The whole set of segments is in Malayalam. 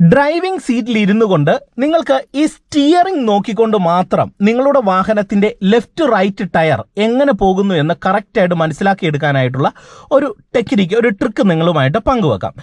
ഡ്രൈവിംഗ് സീറ്റിൽ ഇരുന്നു കൊണ്ട് നിങ്ങൾക്ക് ഈ സ്റ്റിയറിംഗ് നോക്കിക്കൊണ്ട് മാത്രം നിങ്ങളുടെ വാഹനത്തിന്റെ ലെഫ്റ്റ് റൈറ്റ് ടയർ എങ്ങനെ പോകുന്നു എന്ന് കറക്റ്റായിട്ട് മനസ്സിലാക്കിയെടുക്കാനായിട്ടുള്ള ഒരു ടെക്നിക്ക് ഒരു ട്രിക്ക് നിങ്ങളുമായിട്ട് പങ്കുവെക്കാം.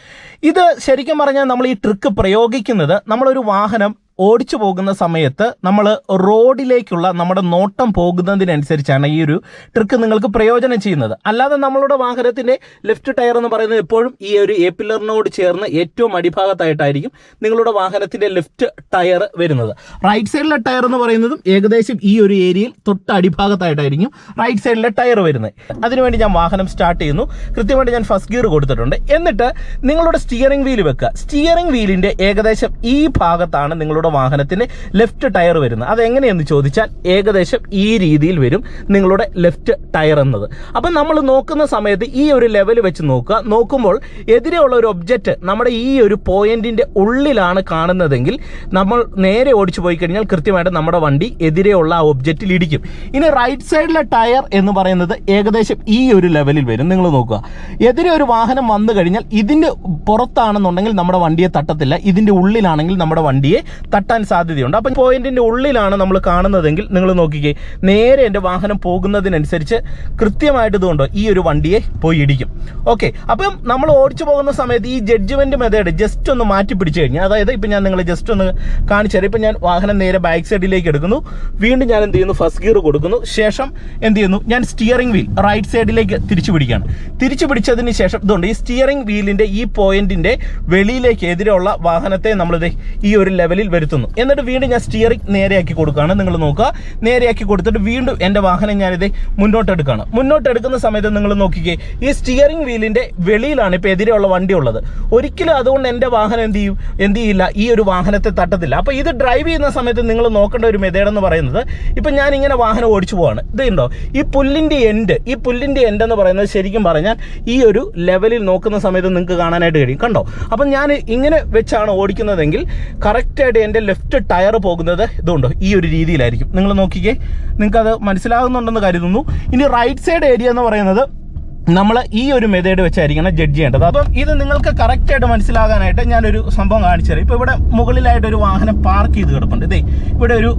ഇത് ശരിക്കും പറഞ്ഞാൽ നമ്മൾ ഈ ട്രിക്ക് പ്രയോഗിക്കുന്നത് നമ്മളൊരു വാഹനം ഓടിച്ചു പോകുന്ന സമയത്ത് നമ്മൾ റോഡിലേക്കുള്ള നമ്മുടെ നോട്ടം പോകുന്നതിനനുസരിച്ചാണ് ഈ ഒരു ട്രിക്ക് നിങ്ങൾക്ക് പ്രയോജനം ചെയ്യുന്നത്. അല്ലാതെ നമ്മളുടെ വാഹനത്തിന്റെ ലെഫ്റ്റ് ടയർ എന്ന് പറയുന്നത് എപ്പോഴും ഈ ഒരു എ പില്ലറിനോട് ചേർന്ന് ഏറ്റവും അടിഭാഗത്തായിട്ടായിരിക്കും നിങ്ങളുടെ വാഹനത്തിന്റെ ലെഫ്റ്റ് ടയർ വരുന്നത്. റൈറ്റ് സൈഡിലെ ടയർ എന്ന് പറയുന്നതും ഏകദേശം ഈ ഒരു ഏരിയയിൽ തൊട്ട് അടിഭാഗത്തായിട്ടായിരിക്കും റൈറ്റ് സൈഡിലെ ടയർ വരുന്നത്. അതിനുവേണ്ടി ഞാൻ വാഹനം സ്റ്റാർട്ട് ചെയ്യുന്നു. കൃത്യമായിട്ട് ഞാൻ ഫസ്റ്റ് ഗിയർ കൊടുത്തിട്ടുണ്ട്. എന്നിട്ട് നിങ്ങളുടെ സ്റ്റിയറിംഗ് വീൽ വെക്കുക. സ്റ്റിയറിംഗ് വീലിന്റെ ഏകദേശം ഈ ഭാഗത്താണ് നിങ്ങളുടെ വാഹനത്തിന്റെ ലെഫ്റ്റ് ടയർ വരുന്നത്. അതെങ്ങനെയെന്ന് ചോദിച്ചാൽ ഏകദേശം ഈ രീതിയിൽ വരും നിങ്ങളുടെ ലെഫ്റ്റ് ടയർ എന്നത്. അപ്പം നമ്മൾ നോക്കുന്ന സമയത്ത് ഈ ഒരു ലെവൽ വെച്ച് നോക്കുക. നോക്കുമ്പോൾ എതിരെയുള്ള ഒരു ഒബ്ജക്റ്റ് നമ്മുടെ ഈ ഒരു പോയിന്റിന്റെ ഉള്ളിലാണ് കാണുന്നതെങ്കിൽ നമ്മൾ നേരെ ഓടിച്ചു പോയി കഴിഞ്ഞാൽ കൃത്യമായിട്ട് നമ്മുടെ വണ്ടി എതിരെയുള്ള ആ ഒബ്ജക്റ്റിൽ ഇടിക്കും. ഇനി റൈറ്റ് സൈഡിലെ ടയർ എന്ന് പറയുന്നത് ഏകദേശം ഈ ഒരു ലെവലിൽ വരും. നിങ്ങൾ നോക്കുക. എതിരെ ഒരു വാഹനം വന്നു കഴിഞ്ഞാൽ ഇതിന്റെ പുറത്താണെന്നുണ്ടെങ്കിൽ നമ്മുടെ വണ്ടിയെ തട്ടത്തില്ല. ഇതിന്റെ ഉള്ളിലാണെങ്കിൽ നമ്മുടെ വണ്ടിയെ തട്ടാൻ സാധ്യതയുണ്ട്. അപ്പം പോയിന്റിന്റെ ഉള്ളിലാണ് നമ്മൾ കാണുന്നതെങ്കിൽ നിങ്ങൾ നോക്കിക്കേ നേരെ എന്റെ വാഹനം പോകുന്നതിനനുസരിച്ച് കൃത്യമായിട്ട് ഇതുകൊണ്ടോ ഈ ഒരു വണ്ടിയെ പോയി ഇടിക്കും. ഓക്കെ അപ്പം നമ്മൾ ഓടിച്ചു പോകുന്ന സമയത്ത് ഈ ജഡ്ജ്മെന്റ് മെത്തേഡ് ജസ്റ്റ് ഒന്ന് മാറ്റി പിടിച്ചു കഴിഞ്ഞാൽ അതായത് ഇപ്പം ഞാൻ നിങ്ങളെ ജസ്റ്റ് ഒന്ന് കാണിച്ചു തരാം. ഇപ്പം ഞാൻ വാഹനം നേരെ ബാക്ക് സൈഡിലേക്ക് എടുക്കുന്നു. വീണ്ടും ഞാൻ എന്ത് ചെയ്യുന്നു? ഫസ്റ്റ് ഗിയർ കൊടുക്കുന്നു. ശേഷം എന്ത് ചെയ്യുന്നു? ഞാൻ സ്റ്റിയറിംഗ് വീൽ റൈറ്റ് സൈഡിലേക്ക് തിരിച്ചു പിടിക്കുകയാണ്. തിരിച്ചു പിടിച്ചതിന് ശേഷം ഇതുകൊണ്ട് ഈ സ്റ്റിയറിംഗ് വീലിന്റെ ഈ പോയിന്റിന്റെ വെളിയിലേക്ക് എതിരെയുള്ള വാഹനത്തെ നമ്മളിത് ഈ ഒരു ലെവലിൽ വരുത്തുന്നു. എന്നിട്ട് വീണ്ടും ഞാൻ സ്റ്റിയറിംഗ് നേരെയാക്കി കൊടുക്കുകയാണ്. നിങ്ങൾ നോക്കുക. നേരെയാക്കി കൊടുത്തിട്ട് വീണ്ടും എന്റെ വാഹനം ഞാനിത് മുന്നോട്ട് എടുക്കുകയാണ് മുന്നോട്ട് എടുക്കുന്ന സമയത്ത് നിങ്ങൾ നോക്കിക്കേ ഈ സ്റ്റിയറിംഗ് വീലിന്റെ വെളിയിലാണ് ഇപ്പോൾ എതിരെയുള്ള വണ്ടി ഉള്ളത് ഒരിക്കലും അതുകൊണ്ട് എന്റെ വാഹനം എന്ത് ചെയ്യും? എന്ത് ചെയ്യില്ല? ഈ ഒരു വാഹനത്തെ തട്ടത്തില്ല. അപ്പോൾ ഇത് ഡ്രൈവ് ചെയ്യുന്ന സമയത്ത് നിങ്ങൾ നോക്കേണ്ട ഒരു മെത്തേഡ് എന്ന് പറയുന്നത് ഇപ്പം ഞാൻ ഇങ്ങനെ വാഹനം ഓടിച്ചു പോവാണ്. ഇതുണ്ടോ ഈ പുല്ലിന്റെ എൻഡ് ഈ പുല്ലിന്റെ എൻഡ് എന്ന് പറയുന്നത് ശരിക്കും പറഞ്ഞാൽ ഈ ഒരു ലെവലിൽ നോക്കുന്ന സമയത്ത് നിങ്ങൾക്ക് കാണാനായിട്ട് കഴിയും. കണ്ടോ? അപ്പം ഞാൻ ഇങ്ങനെ വെച്ചാണ് ഓടിക്കുന്നതെങ്കിൽ കറക്റ്റായിട്ട് ലെഫ്റ്റ് ടയർ പോകുന്നത് ഇതുണ്ടോ? ഈ ഒരു രീതിയിലായിരിക്കും. നിങ്ങൾ നോക്കിക്കേ. നിങ്ങൾക്കത് മനസ്സിലാകുന്നുണ്ടെന്ന് കരുതുന്നു. ഇനി റൈറ്റ് സൈഡ് ഏരിയ എന്ന് പറയുന്നത് നമ്മൾ ഈ ഒരു മെത്തേഡ് വെച്ചായിരിക്കണം ജഡ്ജ് ചെയ്യേണ്ടത്. അപ്പം ഇത് നിങ്ങൾക്ക് കറക്റ്റ് ആയിട്ട് മനസ്സിലാകാനായിട്ട് ഞാനൊരു സംഭവം കാണിച്ചു തരാം ഇപ്പോൾ ഇവിടെ മുകളിലായിട്ട് ഒരു വാഹനം പാർക്ക് ചെയ്ത് കിടപ്പുണ്ട്. ഇതേ ഇവിടെ ഒരു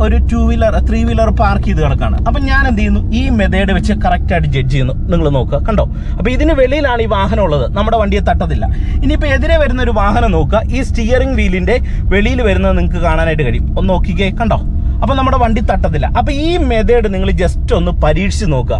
ഒരു two wheeler three wheeler park ചെയ്ത് കിടക്കാണ്. അപ്പം ഞാൻ എന്ത് ചെയ്യുന്നു ഈ മെത്തേഡ് വെച്ച് കറക്റ്റ് ആയിട്ട് ജഡ്ജ് ചെയ്യുന്നു. നിങ്ങൾ നോക്കുക. കണ്ടോ? അപ്പോൾ ഇതിന് വെളിയിലാണ് ഈ വാഹനം ഉള്ളത്. നമ്മുടെ വണ്ടിയെ തട്ടത്തില്ല. ഇനിയിപ്പോൾ എതിരെ വരുന്ന ഒരു വാഹനം നോക്കുക. ഈ സ്റ്റിയറിംഗ് വീലിന്റെ വെളിയിൽ വരുന്നത് നിങ്ങൾക്ക് കാണാനായിട്ട് കഴിയും. ഒന്ന് നോക്കിക്കേ. കണ്ടോ? അപ്പോൾ നമ്മുടെ വണ്ടി തട്ടത്തില്ല. അപ്പോൾ ഈ മെത്തേഡ് നിങ്ങൾ ജസ്റ്റ് ഒന്ന് പരീക്ഷിച്ച് നോക്കുക.